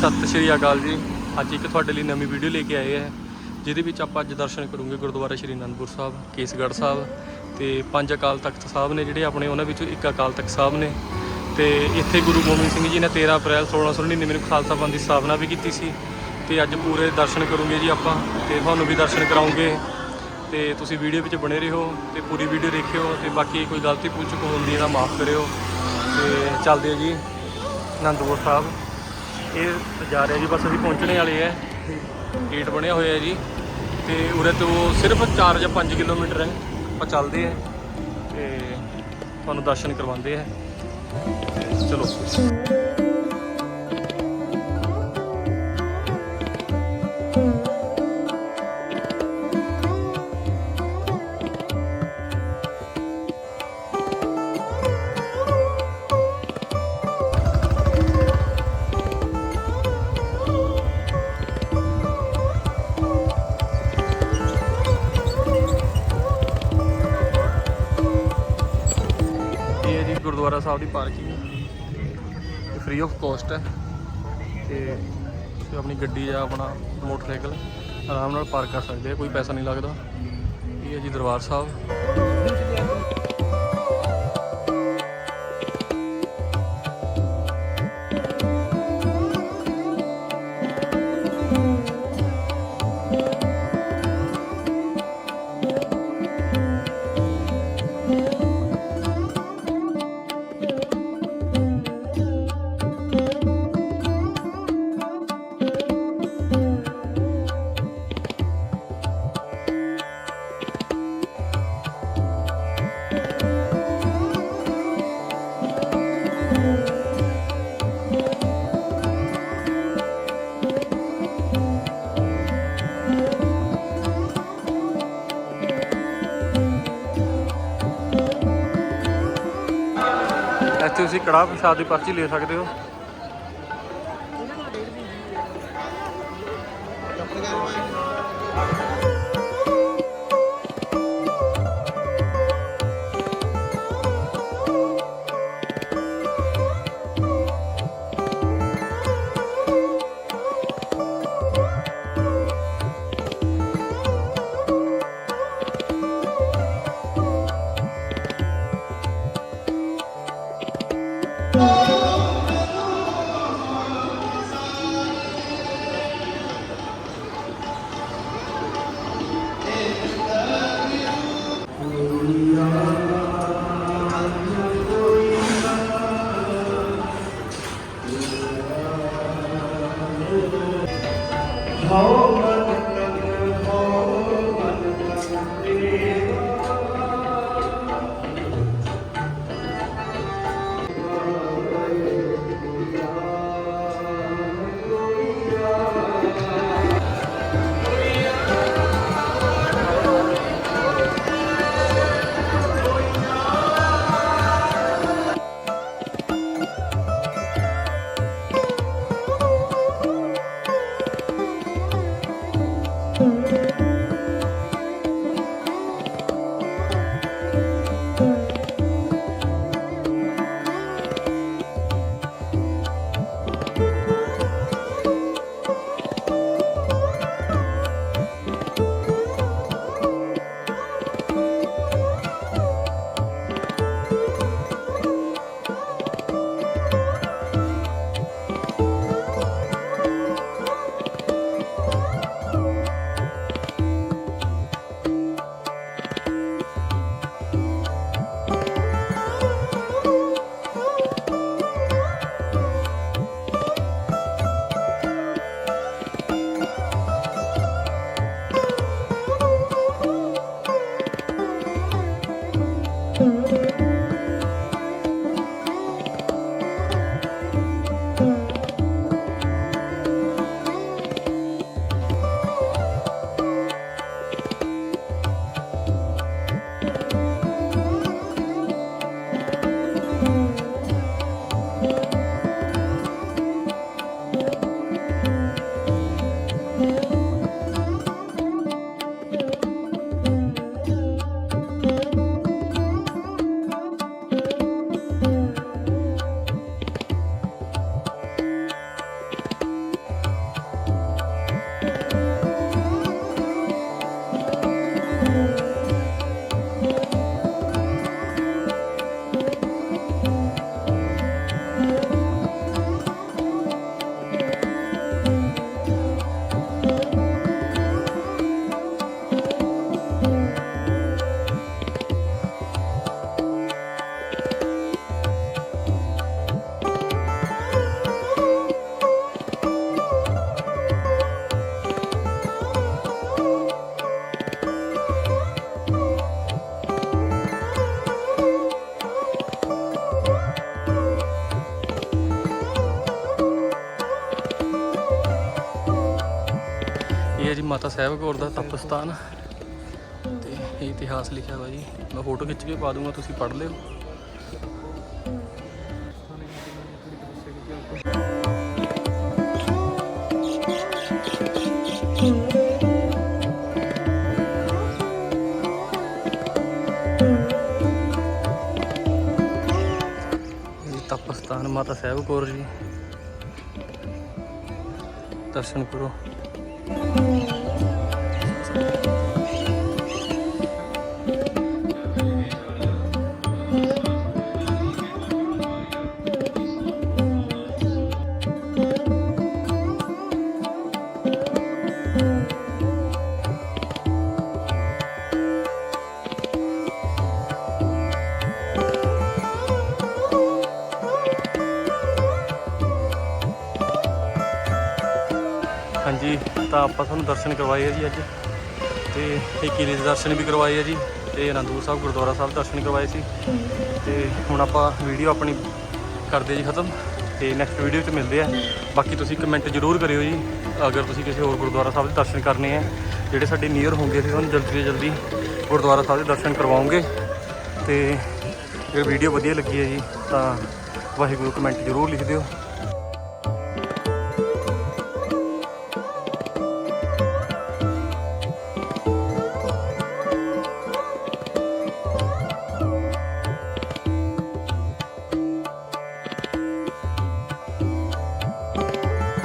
ਸਤਿ ਸ਼੍ਰੀ ਅਕਾਲ ਜੀ। ਅੱਜ ਇੱਕ ਤੁਹਾਡੇ ਲਈ ਨਵੀਂ ਵੀਡੀਓ ਲੈ ਕੇ ਆਏ ਹੈ ਜਿਹਦੇ ਵਿੱਚ ਆਪਾਂ ਅੱਜ ਦਰਸ਼ਨ ਕਰੂੰਗੇ ਗੁਰਦੁਆਰਾ ਸ਼੍ਰੀ ਅਨੰਦਪੁਰ ਸਾਹਿਬ, ਕੇਸਗੜ੍ਹ ਸਾਹਿਬ ਤੇ ਪੰਜ ਅਕਾਲ ਤਖਤ ਸਾਹਿਬ ਨੇ ਜਿਹੜੇ ਆਪਣੇ ਉਹਨਾਂ ਵਿੱਚੋਂ ਇੱਕ ਅਕਾਲ ਤਖਤ ਸਾਹਿਬ ਨੇ। ਤੇ ਇੱਥੇ ਗੁਰੂ ਗੋਬਿੰਦ ਸਿੰਘ ਜੀ ਨੇ 13 ਅਪ੍ਰੈਲ 1699 ਨੂੰ ਖਾਲਸਾ ਪੰਥ ਦੀ ਸਥਾਪਨਾ ਵੀ ਕੀਤੀ ਸੀ। ਤੇ ਅੱਜ ਪੂਰੇ ਦਰਸ਼ਨ ਕਰੂੰਗੇ ਜੀ ਆਪਾਂ ਤੇ ਤੁਹਾਨੂੰ ਵੀ ਦਰਸ਼ਨ ਕਰਾਉਂਗੇ। ਤੇ ਤੁਸੀਂ ਵੀਡੀਓ ਵਿੱਚ ਬਣੇ ਰਹੋ ਤੇ ਪੂਰੀ ਵੀਡੀਓ ਦੇਖਿਓ ਤੇ ਬਾਕੀ ਕੋਈ ਗਲਤੀ ਪੁੱਛ ਚੁੱਕ ਹੁੰਦੀ ਹੈ ਤਾਂ ਮਾਫ ਕਰਿਓ। ਤੇ ਚੱਲਦੇ ਆ ਜੀ ਅਨੰਦਪੁਰ ਸਾਹਿਬ। ਇਹ ਜਾ ਰਿਹਾ ਜੀ, ਬਸ ਅਸੀਂ ਪਹੁੰਚਣੇ ਵਾਲੇ ਹੈ ਗੇਟ ਬਣਿਆ ਹੋਇਆ ਜੀ। ਤੇ ਉਰੇ ਤੋਂ ਸਿਰਫ 4 ਜਾਂ 5 ਕਿਲੋਮੀਟਰ ਹੈ। ਆਪਾਂ ਚੱਲਦੇ ਹਾਂ ਤੇ ਤੁਹਾਨੂੰ ਦਰਸ਼ਨ ਕਰਵਾਉਂਦੇ ਆ। ਚਲੋ। ਗੁਰਦੁਆਰਾ ਸਾਹਿਬ ਦੀ ਪਾਰਕਿੰਗ ਫ੍ਰੀ ਆਫ ਕਾਸਟ ਹੈ। ਤੇ ਤੁਸੀਂ ਆਪਣੀ ਗੱਡੀ ਜਾਂ ਆਪਣਾ ਮੋਟਰਸਾਈਕਲ ਆਰਾਮ ਨਾਲ ਪਾਰਕ ਕਰ ਸਕਦੇ ਆ ਕੋਈ ਪੈਸਾ ਨਹੀਂ ਲੱਗਦਾ। ਇਹ ਹੈ ਜੀ ਦਰਬਾਰ ਸਾਹਿਬ। ਇੱਥੇ ਤੁਸੀਂ ਕੜਾਹ ਪ੍ਰਸ਼ਾਦ ਦੀ ਪਰਚੀ ਲੈ ਸਕਦੇ ਹੋ ਮਾਤਾ ਸਾਹਿਬ ਕੌਰ ਦਾ ਤਪ ਸਥਾਨ ਤੇ ਇਹ ਇਤਿਹਾਸ ਲਿਖਿਆ ਹੋਇਆ ਜੀ। ਮੈਂ ਫੋਟੋ ਖਿੱਚ ਕੇ ਪਾ ਦੂੰਗਾ, ਤੁਸੀਂ ਪੜ੍ਹ ਲਿਓ। ਇਹ ਤਪ ਸਥਾਨ ਮਾਤਾ ਸਾਹਿਬ ਕੌਰ ਜੀ। ਦਰਸ਼ਨ ਕਰੋ। ਤਾਂ ਆਪਾਂ ਤੁਹਾਨੂੰ ਦਰਸ਼ਨ ਕਰਵਾਏ ਆ ਜੀ ਅੱਜ। ਤੇ ਇਹ ਕਿਲੇ ਦੇ ਦਰਸ਼ਨ ਵੀ ਕਰਵਾਏ ਆ ਜੀ। ਤੇ ਅਨੰਦਪੁਰ ਸਾਹਿਬ, ਗੁਰਦੁਆਰਾ ਸਾਹਿਬ ਦਰਸ਼ਨ ਕਰਵਾਏ ਸੀ। ਤੇ ਹੁਣ ਆਪਾਂ ਵੀਡੀਓ ਆਪਣੀ ਕਰਦੇ ਜੀ ਖਤਮ। ਤੇ ਨੈਕਸਟ ਵੀਡੀਓ 'ਚ ਮਿਲਦੇ ਆ। ਬਾਕੀ ਤੁਸੀਂ ਕਮੈਂਟ ਜ਼ਰੂਰ ਕਰਿਓ ਜੀ। ਅਗਰ ਤੁਸੀਂ ਕਿਸੇ ਹੋਰ ਗੁਰਦੁਆਰਾ ਸਾਹਿਬ ਦੇ ਦਰਸ਼ਨ ਕਰਨੇ ਆ, ਜਿਹੜੇ ਸਾਡੇ ਨੀਅਰ ਹੋਣਗੇ, ਅਸੀਂ ਤੁਹਾਨੂੰ ਜਲਦੀ ਤੋਂ ਜਲਦੀ ਗੁਰਦੁਆਰਾ ਸਾਹਿਬ ਦੇ ਦਰਸ਼ਨ ਕਰਵਾਉਂਗੇ। ਤੇ ਜੇ ਵੀਡੀਓ ਵਧੀਆ ਲੱਗੀ ਹੈ ਜੀ, ਤਾਂ ਵਾਹਿਗੁਰੂ ਕਮੈਂਟ ਜ਼ਰੂਰ ਲਿਖ ਦਿਓ।